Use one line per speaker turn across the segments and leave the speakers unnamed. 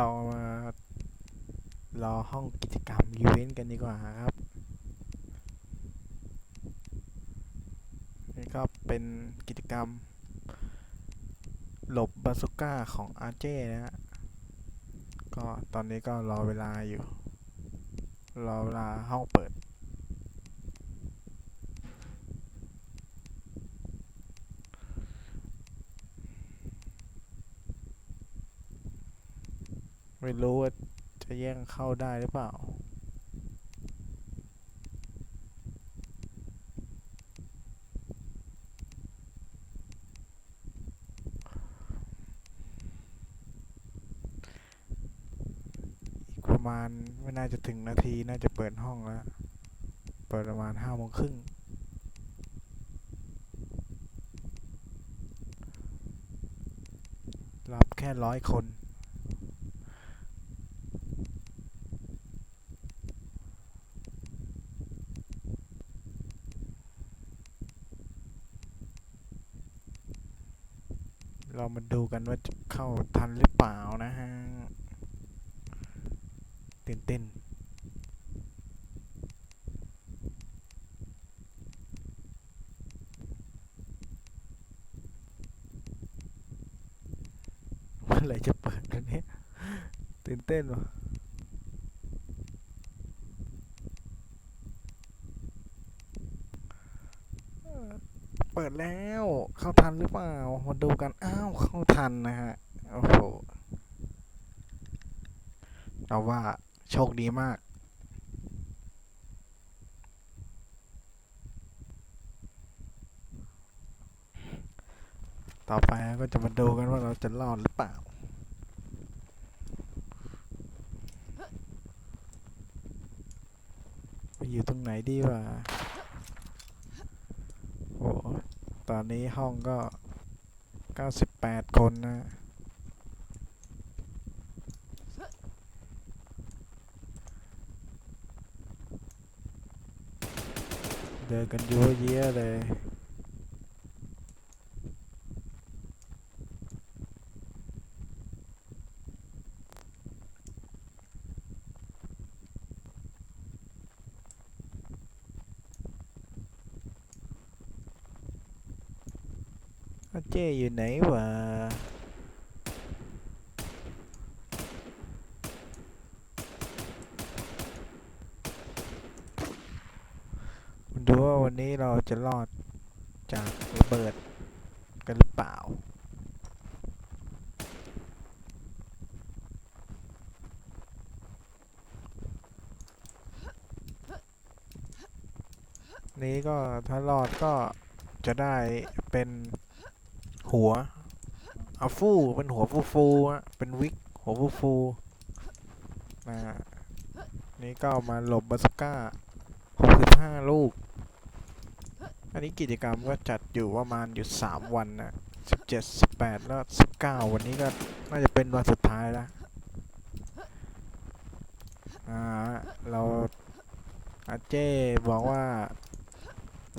เรามารอห้องกิจกรรมอีเวนต์กันดีกว่าครับ นี่ก็เป็นกิจกรรม หลบบาสุก้าของอาเจ้นะฮะ ก็ตอนนี้ก็รอเวลาอยู่ รอเวลาห้องเปิด ไม่รู้ว่าจะแย่งเข้าได้หรือเปล่า อีกประมาณไม่น่าจะถึงนาทีน่าจะเปิดห้องแล้ว เปิดประมาณห้าโมงครึ่งรับแค่ร้อยคน เรามาดูกันว่าจะเข้าทันหรือเปล่านะฮะตื่นเต้นเมื่อไหร่จะเปิดกันเนี่ยตื่นเต้นวะเออเปิด แล้ว เข้าทันหรือเปล่า มาดูกัน อ้าว เข้าทันนะฮะ โอ้โห เราว่าโชคดีมาก ต่อไปก็จะมาดูกันว่าเราจะรอดหรือเปล่าไปอยู่ตรงไหนดีวะโอ้ ตอนนี้ห้องก็ 98 คนนะ เดินกันเยอะแยะเลย อเจ้อยู่ไหนวะมาดูว่าวันนี้เราจะรอดจากระเบิดกันหรือเปล่า นี้ก็ถ้ารอดก็จะได้เป็น หัวเอาฟูเป็นหัวฟูฟูๆอะเป็นวิกหัวฟูฟูนะนี่ก็เอามาหลบบาสก้า65ลูก อันนี้กิจกรรมก็จัดอยู่ประมาณอยู่3วันนะ17 18แปดแล้ว19วันนี้ก็น่าจะเป็นวันสุดท้ายล้วอ่าเราอาเจ้บอกว่า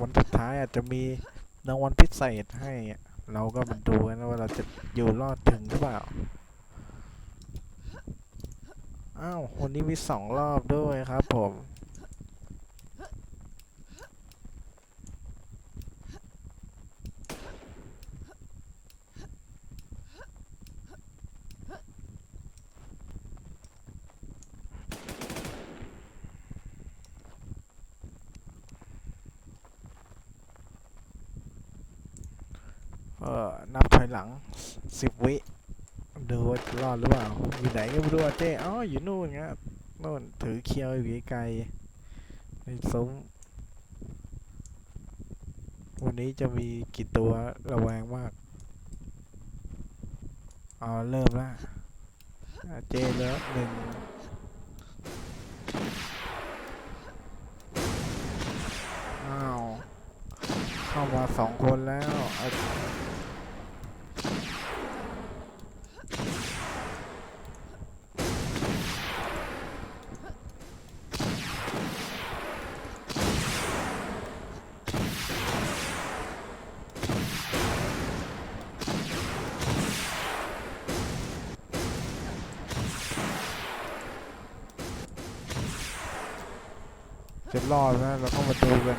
วันสุดท้ายอาจจะมีรางวัลพิเศษให้อะ เราก็มาดูกันว่าเราจะอยู่รอดถึงหรือเปล่า อ้าววันนี้มีสองรอบด้วยครับผม เออนับถอยหลังสิบวิดูว่ารอดหรือเปล่าอยู่ไหนก็ไม่รู้เจ้อ๋ออยู่นู่นเงี้ยนู่นถือเคียวอยู่ไกลในซุ้มวันนี้จะมีกี่ตัวระแวงมากอ๋อเริ่มละเจเลิฟหนึ่งอ้าว เข้ามาสองคนแล้ว เอารอดนะเราก็มาดูกัน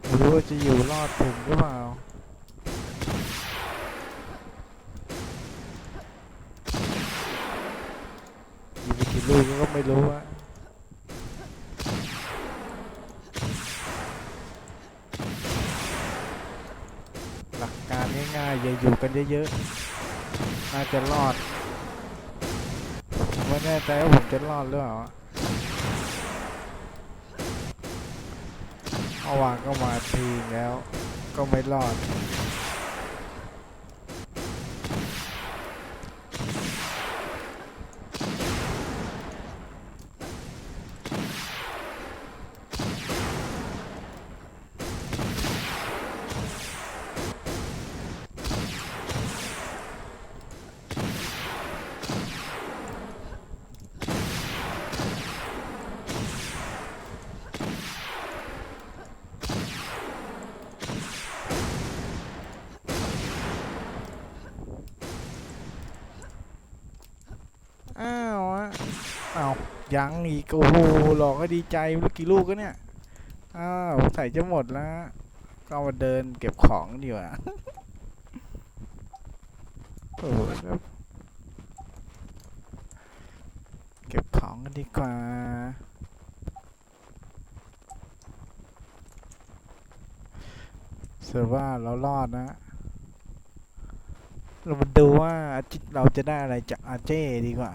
ไม่รู้ว่าจะอยู่รอดถึงหรือเปล่ายิงไปกี่ลูกก็ไม่รู้อะหลักการง่ายๆอย่าอยู่กันเยอะๆน่าจะรอด ไม่แน่ใจว่าผมจะรอดหรือเปล่าเอาวางก็มาทีแล้วก็ไม่รอด อ้าวอะอ้าว ยังอีกโอ้โหหลอกก็ดีใจไม่รู้กี่ลูกก็เนี่ย อ้าวใส่จะหมดแล้ว ก็มาเดินเก็บของดีกว่าโอ้โหแล้วเก็บของกันดีกว่าเสือว่าเรารอดนะ เรามาดูว่าอาจิเราจะได้อะไรจากอาเจ้ดีกว่า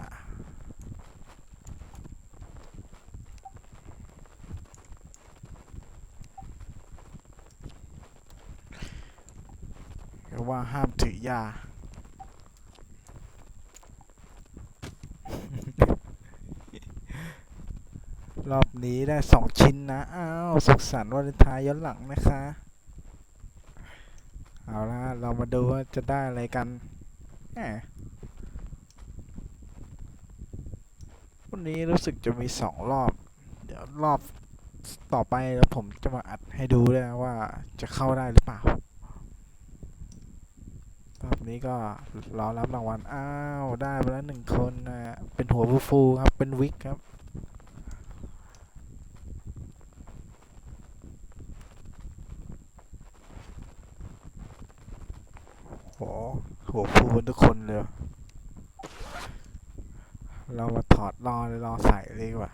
ก็ว่าห้ามถือ ยา รอบนี้ได้สองชิ้นนะ อ้าว สุขสันต์วันเลนไทายย้อนหลังนะคะ เอาละเรามาดูว่าจะได้อะไรกันแหมวันนี้รู้สึกจะมีสองรอบ เดี๋ยวรอบต่อไปแล้วผมจะมาอัดให้ดูด้วยนะว่าจะเข้าได้หรือเปล่า รอบนี้ก็รอรับรางวัล อ้าว ได้ไปแล้วหนึ่งคนนะ เป็นหัวฟูฟูครับ เป็นวิกครับ โห หัวฟูทุกคนเลย เรามาถอดรอเลยรอใส่เลยดีกว่า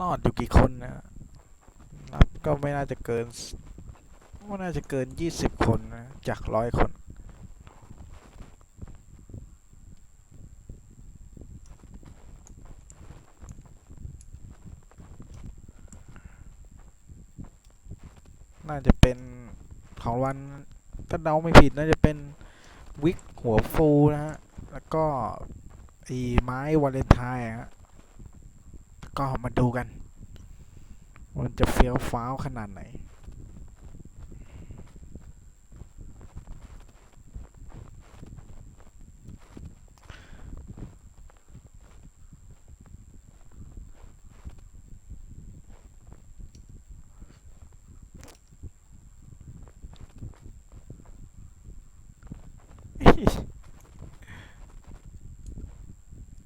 รอดอยู่กี่คนนะนับก็ไม่น่าจะเกินไม่น่าจะเกินยี่สิบคนนะจากร้อยคน น่าจะเป็นของวันถ้าเดาไม่ผิดน่าจะเป็นวิกหัวฟูนะฮะ แล้วก็อ้ไม้วาเลนไทน์ฮะ ก็มาดูกัน มันจะเฟี้ยวฟ้าวขนาดไหน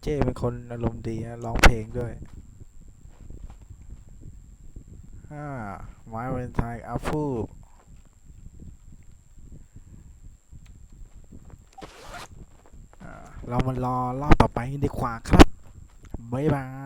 เจ้เป็นคนอารมณ์ดีนะร้องเพลงด้วย่าไม้วาเวนไทน์อาฟูอ่าเรามารอรอบต่อไปดีกว่าครับ บ๊ายบาย